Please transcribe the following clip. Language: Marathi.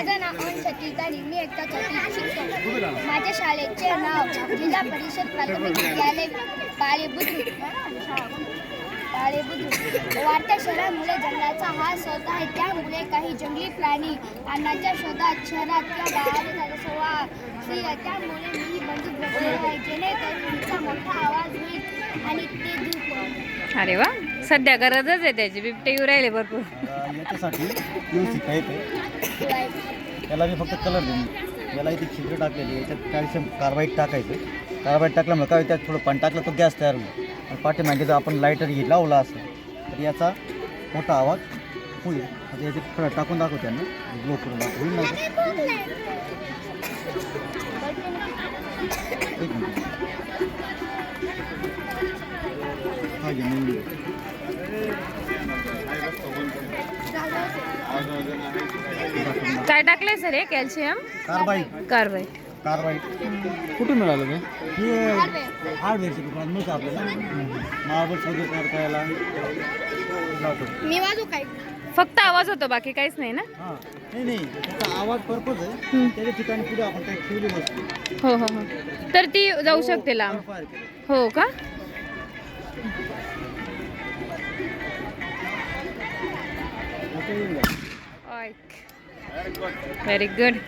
माझं नाव अंश सतीतारी मी एकटा चौथीत शिकतो. माझ्या शाळेचे नाव जिल्हा परिषद प्राथमिक विद्यालय बाळेबुद्रुक. बाळेबुद्रुक. वाढत्या शहरामुळे जंगलाचा हास होत आहे. त्यामुळे काही जंगली प्राणी अन्नाच्या शोधात शहरात किंवा बाहेर सुरुवात त्यामुळे मी ही बंदूक बसवली आहे. जेणेकरून तिचा मोठा आवाज होईल आणि ते दूर. अरे वा. सध्या गरजच आहे त्याची. बिबटे येऊ राहिले भरपूर. अं, याच्यासाठी व्यवस्थित आहे ते त्याला मी फक्त कलर देईन याला इथे छिद्र टाकलेली आहे. याच्यात कॅल्शियम कार्बाईड टाकायचं. कार्बाईड टाकल्यामुळे काय होईल, त्यात थोडं पाणी टाकलं तर गॅस तयार होईल. आणि पाठीमागे जर आपण लायटर घे लावला असेल तर याचा मोठा आवाज होईल. आता याचे थोडं टाकून दाखव त्यांना ग्लो करून दाखव होईल ना? एक मिनिट. हा घे. दाखवून दाखव. काय टाकलंय सर हे? कॅल्शियम? कार्बाईड. कार्बाईड. कार्बाईड. कुठे मिळालं ते? हे दुकानात मिळतं आपल्याला. करायला. लावतो. मी वाजू काय? फक्त आवाज होतो बाकी काहीच नाही ना? हां. नाही नाही. त्याचा आवाज पर्पज आहे. त्याच्या ठिकाणी पुढे आपण काही ठेवली वस्तू हो हो हो. तर ती जाऊ शकते लांब. केलं. हो का? आता येऊन like. Very good.